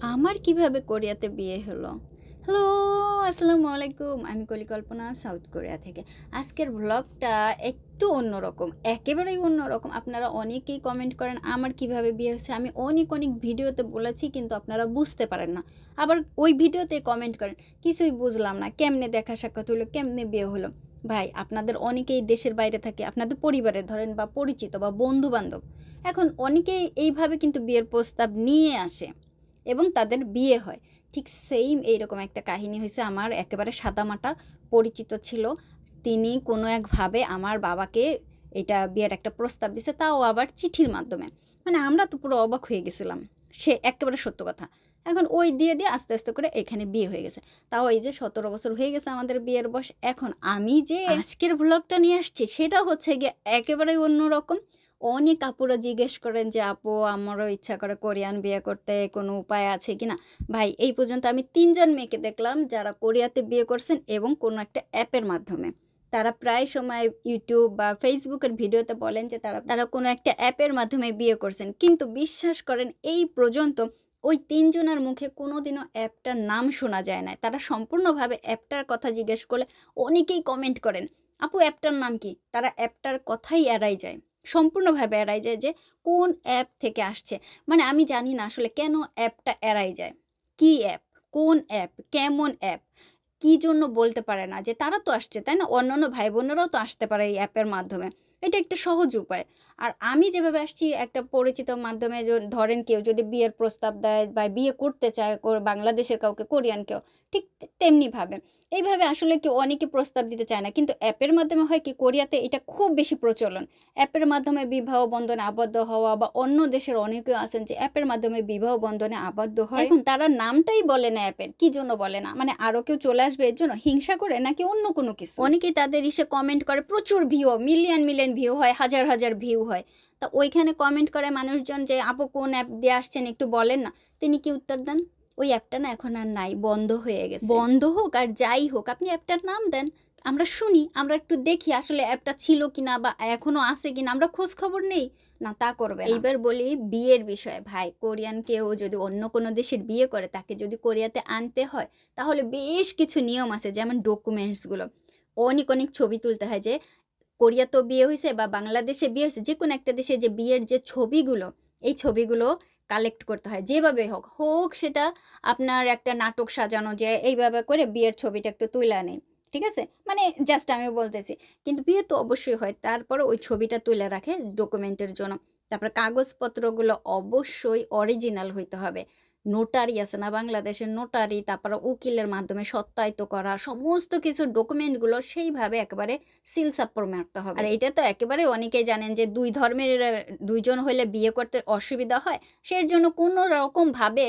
আমার কীভাবে কোরিয়াতে বিয়ে হলো? হ্যালো আসসালামু আলাইকুম। আমি কলিকল্পনা সাউথ কোরিয়া থেকে। আজকের ব্লগটা একটু অন্যরকম, একেবারেই অন্যরকম। আপনারা অনেকেই কমেন্ট করেন, আমার কীভাবে বিয়ে হয়েছে? আমি অনেক অনেক ভিডিওতে বলেছি, কিন্তু আপনারা বুঝতে পারেন না। আবার ওই ভিডিওতে কমেন্ট করেন, কিছুই বুঝলাম না। কেমনে দেখা সাক্ষাৎ হলো? কেমনে বিয়ে হলো? ভাই, আপনাদের অনেকেই দেশের বাইরে থাকে। আপনাদের পরিবারে ধরেন বা পরিচিত বা বন্ধু বান্ধব এখন অনেকেই এইভাবে কিন্তু বিয়ের প্রস্তাব নিয়ে আসে। এবং তাদের বিয়ে হয়। ঠিক সেম এইরকম একটা কাহিনী হয়েছে। আমার একেবারে সাদামাটা পরিচিত ছিল। তিনি কোনো একভাবে আমার বাবাকে এটা বিয়ের একটা প্রস্তাব দিছে তাও আবার চিঠির মাধ্যমে। মানে আমরা তো পুরো অবাক হয়ে গেছিলাম। সে একেবারে সত্য কথা। এখন ওই দিয়ে দিয়ে আস্তে আস্তে করে এখানে বিয়ে হয়ে গেছে। তাও এই যে সতেরো বছর হয়ে গেছে আমাদের বিয়ের বয়স। এখন আমি যে আজকের ভ্লগটা নিয়ে আসছি, সেটা হচ্ছে গিয়ে একেবারেই অন্যরকম। অনেক আপুরা জিজ্ঞেস করেন যে, আপু, আমারও ইচ্ছা করে কোরিয়ান বিয়ে করতে কোনো উপায় আছে কি না? ভাই, এই পর্যন্ত আমি তিনজন মেয়েকে দেখলাম যারা কোরিয়াতে বিয়ে করছেন এবং কোনো একটা অ্যাপের মাধ্যমে। তারা প্রায় সময় ইউটিউব বা ফেসবুকের ভিডিওতে বলেন যে, তারা তারা কোনো একটা অ্যাপের মাধ্যমে বিয়ে করছেন। কিন্তু বিশ্বাস করেন এই পর্যন্ত ওই তিনজনের মুখে কোনোদিনও অ্যাপটার নাম শোনা যায় না তারা সম্পূর্ণভাবে অ্যাপটার কথা জিজ্ঞেস করলে অনেকেই কমেন্ট করেন, আপু, অ্যাপটার নাম কি? তারা অ্যাপটার কথাই এড়াই যায়। সম্পূর্ণভাবে এড়াই যায় যে কোন অ্যাপ থেকে আসছে। মানে আমি জানি না আসলে কেন অ্যাপটা এড়াই যায়। কি অ্যাপ? কোন অ্যাপ? কেমন অ্যাপ? কি জন্য বলতে পারে না যে তারা তো আসছে, তাই না? অন্যান্য ভাই বোনেরাও তো আসতে পারে এই অ্যাপের মাধ্যমে। এটা একটা সহজ উপায়। আর আমি যেভাবে আসছি একটা পরিচিত মাধ্যমে ধরেন কেউ যদি বিয়ের প্রস্তাব দেয় বা বিয়ে করতে চায় বাংলাদেশের কাউকে কোরিয়ান কেউ ঠিক তেমনিভাবে এইভাবে আসলে কেউ অনেকে প্রস্তাব দিতে চায় না। কিন্তু অ্যাপের মাধ্যমে হয় কি কোরিয়াতে এটা খুব বেশি প্রচলন। অ্যাপের মাধ্যমে বিবাহ বন্ধনে আবদ্ধ হওয়া বা অন্য দেশের অনেকে আছেন যে অ্যাপের মাধ্যমে বিবাহ বন্ধনে আবদ্ধ হয়। এখন তারা নামটাই বলে না অ্যাপের কি জন্য বলে না? মানে আরও কেউ চলে আসবে এর জন্য হিংসা করে নাকি অন্য কোনো কিছু? অনেকেই তাদের ইসে কমেন্ট করে প্রচুর ভিউ মিলিয়ন মিলিয়ন ভিউ হয় হাজার হাজার ভিউ হয়। তা ওইখানে কমেন্ট করে মানুষজন যে আপু কোন অ্যাপ দিয়ে আসছেন? একটু বলেন না। তিনি কি উত্তর দেন? ওই অ্যাপটা না এখন আর নাই বন্ধ হয়ে গেছে। বন্ধ হোক আর যাই হোক আপনি অ্যাপটার নাম দেন। আমরা শুনি আমরা একটু দেখি আসলে অ্যাপটা ছিল কিনা বা এখনও আছে কিনা আমরা খোঁজ খবর নেই। না তা করবে এইবার বলি বিয়ের বিষয়ে ভাই কোরিয়ান কেউ যদি অন্য কোনো দেশের বিয়ে করে তাকে যদি কোরিয়াতে আনতে হয় তাহলে বেশ কিছু নিয়ম আছে যেমন ডকুমেন্টসগুলো অনেক অনেক ছবি তুলতে হয় যে কোরিয়া তো বিয়ে হয়েছে বা বাংলাদেশে বিয়ে হয়েছে যে কোনো একটা দেশে যে বিয়ের যে ছবিগুলো, এই ছবিগুলো কালেক্ট করতে হয়। যেভাবে হোক হোক সেটা আপনার একটা নাটক সাজানো যে এইভাবে করে বিয়ের ছবিটা একটু তুলে নেই ঠিক আছে? মানে জাস্ট আমি বলতেছি। কিন্তু বিয়ে তো অবশ্যই হয় তারপরে ওই ছবিটা তুলে রাখে ডকুমেন্টের জন্য। তারপর কাগজপত্রগুলো অবশ্যই অরিজিনাল হইতে হবে। নোটারি আছে না, বাংলাদেশের নোটারি তারপরে উকিলের মাধ্যমে সত্যায়িত করা, সমস্ত কিছু ডকুমেন্টগুলো সেইভাবে একেবারে সিল মারতে হবে। আর এটা তো একেবারে অনেকেই জানেন যে দুই ধর্মের দুইজন হইলে বিয়ে করতে অসুবিধা হয় সের জন্য কোনো রকম ভাবে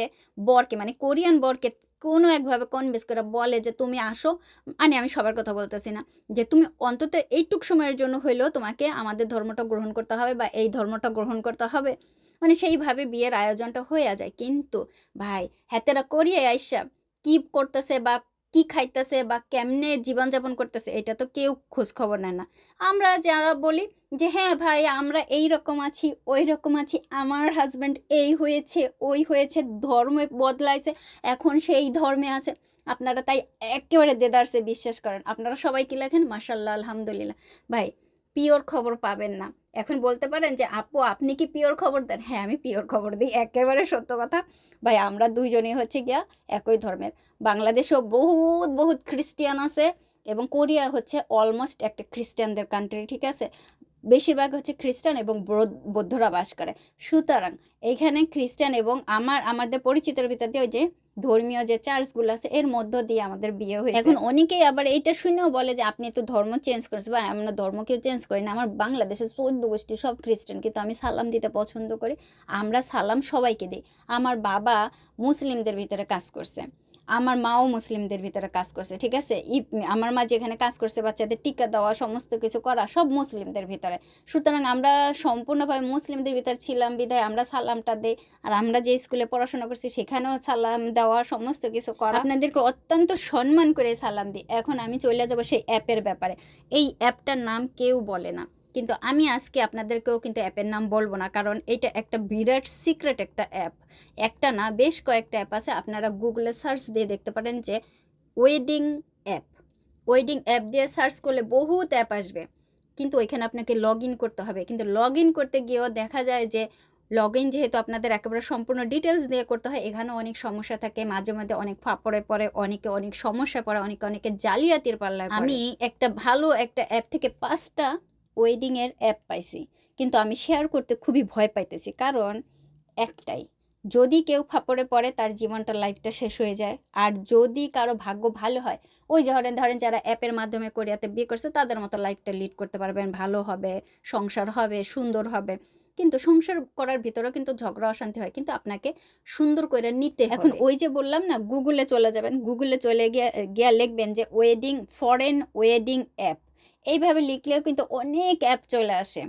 বরকে মানে কোরিয়ান বরকে কোনো একভাবে কনভিন্স করে বলে যে তুমি আসো। মানে আমি সবার কথা বলতেছি না, যে তুমি অন্তত এইটুক সময়ের জন্য হইলেও তোমাকে আমাদের ধর্মটা গ্রহণ করতে হবে বা এই ধর্মটা গ্রহণ করতে হবে। মানে সেইভাবে বিয়ের আয়োজনটা হয়ে যায়। কিন্তু ভাই, হাতেরা করিয়ে আইসা কি করতেছে বা কি খাইতেছে বা কেমনে জীবনযাপন করতেছে, এটা তো কেউ খোঁজ খবর নেয় না। আমরা যারা বলি যে হ্যাঁ ভাই, আমরা এই রকম আছি ওই রকম আছি, আমার হাজব্যান্ড এই হয়েছে, ওই হয়েছে, ধর্ম বদলাইছে, এখন সেই ধর্মে আছে। আপনারা তাই একেবারে দেদারসে বিশ্বাস করেন। আপনারা সবাই কি লেখেন? মাসাল্লাহ আলহামদুলিল্লাহ। ভাই পিওর খবর পাবেন না। এখন বলতে পারেন যে, আপু, আপনি কি পিওর খবর দেন? হ্যাঁ আমি পিওর খবর দিই, একেবারে সত্য কথা। ভাই, আমরা দুইজনই হচ্ছে গিয়া একই ধর্মের। বাংলাদেশেও বহুত বহুত খ্রিস্টিয়ান আছে এবং কোরিয়া হচ্ছে অলমোস্ট একটা খ্রিস্টানদের কান্ট্রি ঠিক আছে? বেশিরভাগ হচ্ছে খ্রিস্টান এবং বৌদ্ধ- বৌদ্ধরা বাস করে। সুতরাং এইখানে খ্রিস্টান এবং আমার, আমাদের পরিচিতের ভিতর দিয়ে ওই যে ধর্মীয় যে চার্চগুলো আছে, এর মধ্য দিয়ে আমাদের বিয়ে হয়েছে। এখন অনেকেই আবার এইটা শুনেও বলে যে, আপনি তো ধর্ম চেঞ্জ করেছেন বা আমরা ধর্ম কেউ চেঞ্জ করি না। আমার বাংলাদেশের চোদ্দ গোষ্ঠী সব খ্রিস্টান, কিন্তু আমি সালাম দিতে পছন্দ করি। আমরা সালাম সবাইকে দিই। আমার বাবা মুসলিমদের ভিতরে কাজ করছে। আমার মাও মুসলিমদের ভিতরে কাজ করছে, ঠিক আছে? আমার মা যেখানে কাজ করছে, বাচ্চাদের টিকা দেওয়া, সমস্ত কিছু করা, সব মুসলিমদের ভিতরে। সুতরাং আমরা সম্পূর্ণভাবে মুসলিমদের ভিতরে ছিলাম বিধায় আমরা সালামটা দেই। আর আমরা যে স্কুলে পড়াশোনা করছি, সেখানেও সালাম দেওয়া, সমস্ত কিছু করা। আপনাদেরকে অত্যন্ত সম্মান করে সালাম দিই। এখন আমি চলে যাব সেই অ্যাপের ব্যাপারে। এই অ্যাপটার নাম কেউ বলে না। কিন্তু আমি আজকে আপনাদেরকেও কিন্তু অ্যাপের নাম বলব না, কারণ এটা একটা বিরাট সিক্রেট একটা অ্যাপ। একটা না, বেশ কয়েকটা অ্যাপ আছে, আপনারা গুগলে সার্চ দিয়ে দেখতে পারেন যে ওয়েডিং অ্যাপ ওয়েডিং অ্যাপ দিয়ে সার্চ করলে বহুত অ্যাপ আসবে, কিন্তু ওইখানে আপনাকে লগ ইন করতে হবে। কিন্তু লগ ইন করতে গিয়েও দেখা যায় যে লগ ইন যেহেতু আপনাদের একেবারে সম্পূর্ণ ডিটেলস দিয়ে করতে হয় এখানে অনেক সমস্যা থাকে, মাঝে মাঝে অনেক ফাপড়ে পড়ে, অনেকে অনেক সমস্যা পড়ে, অনেকে অনেকে জালিয়াতির পড়ে। আমি একটা ভালো একটা অ্যাপ থেকে পাঁচটা ওয়েডিংয়ের অ্যাপ পাইছি। কিন্তু আমি শেয়ার করতে খুবই ভয় পাইতেছি। কারণ একটাই যদি কেউ ফাপড়ে পড়ে তার জীবনটা লাইফটা শেষ হয়ে যায়। আর যদি কারও ভাগ্য ভালো হয় ওই ধরেন ধরেন যারা অ্যাপের মাধ্যমে কোরিয়াতে বিয়ে করছে তাদের মতো লাইফটা লিড করতে পারবেন। ভালো হবে সংসার হবে সুন্দর হবে। কিন্তু সংসার করার ভিতরেও কিন্তু ঝগড়া অশান্তি হয়। কিন্তু আপনাকে সুন্দর করে নিতে এখন ওই যে বললাম না গুগলে চলে যাবেন। গুগলে চলে গিয়ে গিয়া লিখবেন যে ওয়েডিং ফরেন ওয়েডিং অ্যাপ এইভাবে লিখলেও কিন্তু অনেক অ্যাপ চলে আসে।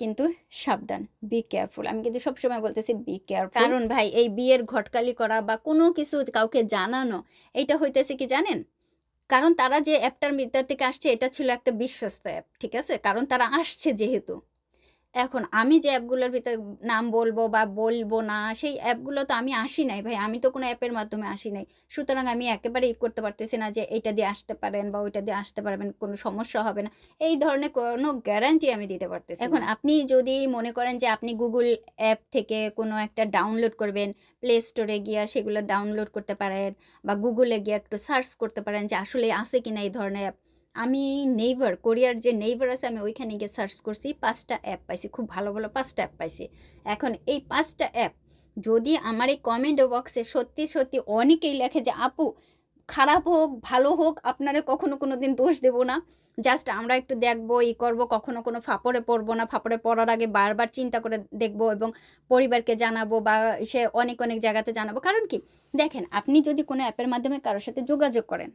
কিন্তু সাবধান বি কেয়ারফুল আমি কিন্তু সবসময় বলতেছি বি কেয়ারফুল কারণ ভাই, এই বিয়ের ঘটকালি করা বা কোনো কিছু কাউকে জানানো, এইটা হইতেছে কি জানেন? কারণ তারা যে অ্যাপটার ভিতর থেকে আসছে, এটা ছিল একটা বিশ্বস্ত অ্যাপ ঠিক আছে? কারণ তারা আসছে যেহেতু। এখন আমি যে অ্যাপগুলোর ভিতর নাম বলব বা বলব না সেই অ্যাপগুলো তো আমি আসি নাই ভাই। আমি তো কোনো অ্যাপের মাধ্যমে আসি নাই। সুতরাং আমি একেবারেই করতে পারতেছি না যে এটা দিয়ে আসতে পারেন বা ওইটা দিয়ে আসতে পারবেন কোনো সমস্যা হবে না। এই ধরনের কোনো গ্যারান্টি আমি দিতে পারতেছি এখন আপনি যদি মনে করেন যে আপনি গুগল অ্যাপ থেকে কোনো একটা ডাউনলোড করবেন প্লে স্টোরে গিয়া সেগুলো ডাউনলোড করতে পারেন বা গুগলে গিয়ে একটু সার্চ করতে পারেন যে আসলে আছে কিনা এই ধরনের অ্যাপ। আমি নেইবার কোরিয়ার যে নেইবার আছে, আমি ওইখানে গিয়ে সার্চ করছি, পাঁচটা অ্যাপ পাইছি, খুব ভালো ভালো পাঁচটা অ্যাপ পাইছি। এখন এই পাঁচটা অ্যাপ যদি আমার এই কমেন্ট বক্সে সত্যি সত্যি অনেকেই লেখে যে, আপু, খারাপ হোক, ভালো হোক, আপনারা কখনো কোনো দিন দোষ দেবো না। জাস্ট আমরা একটু দেখব, ই করব, কখনো কোনো ফাপড়ে পড়ব না। ফাপড়ে পড়ার আগে বারবার চিন্তা করে দেখব এবং পরিবারকে জানাব বা সে অনেক অনেক জায়গাতে জানাব। কারণ কি? দেখেন, আপনি যদি কোনো অ্যাপের মাধ্যমে কারোর সাথে যোগাযোগ করেন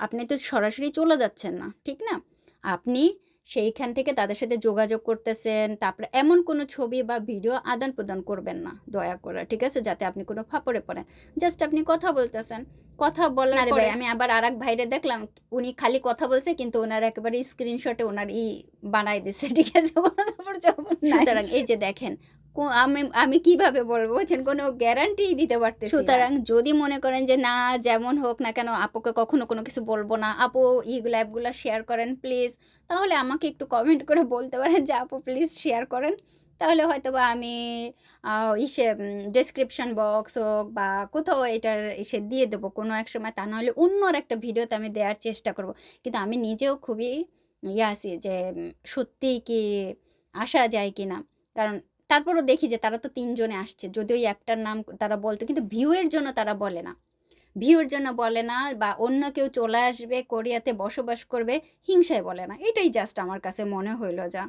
আপনি তো সরাসরি চলে যাচ্ছেন না ঠিক না? আপনি সেইখান থেকে তাদের সাথে যোগাযোগ করতেছেন তারপরে এমন কোনো ছবি বা ভিডিও আদান প্রদান করবেন না দয়া করে ঠিক আছে? যাতে আপনি কোনো ফাপড়ে পড়েন। জাস্ট আপনি কথা বলতেছেন কথা বলার আরে ভাই, আমি আবার আর এক ভাইরে দেখলাম উনি খালি কথা বলছে কিন্তু ওনার একেবারে স্ক্রিনশটে ওনার ই বানাই দিছে ঠিক আছে? সুতরাং এই যে দেখেন আমি আমি কীভাবে বলব বলছেন কোনো গ্যারান্টি দিতে পারতে সুতরাং যদি মনে করেন যে না যেমন হোক না কেন আপুকে কখনো কোনো কিছু বলব না। আপু ইগুলো অ্যাপগুলো শেয়ার করেন প্লিজ তাহলে আমাকে একটু কমেন্ট করে বলতে পারেন যে আপু প্লিজ শেয়ার করেন। তাহলে হয়তো বা আমি ইসে ডেসক্রিপশন বক্স হোক বা কোথাও এটার এসে দিয়ে দেবো। কোনো এক সময় তা নাহলে অন্য আর একটা ভিডিওতে আমি দেওয়ার চেষ্টা করব। কিন্তু আমি নিজেও খুবই ইয়ে আছি যে সত্যিই কি আসা যায় কি না কারণ তারপরও দেখি যে তারা তো তিনজনে আসছে। যদি ওই অ্যাপটার নাম তারা বলতো, কিন্তু ভিউয়ের জন্য তারা বলে না। ভিউর জন্য বলে না বা অন্য কেউ চলে আসবে, কোরিয়াতে বসবাস করবে, হিংসায় বলে না। এটাই জাস্ট আমার কাছে মনে হইল যা।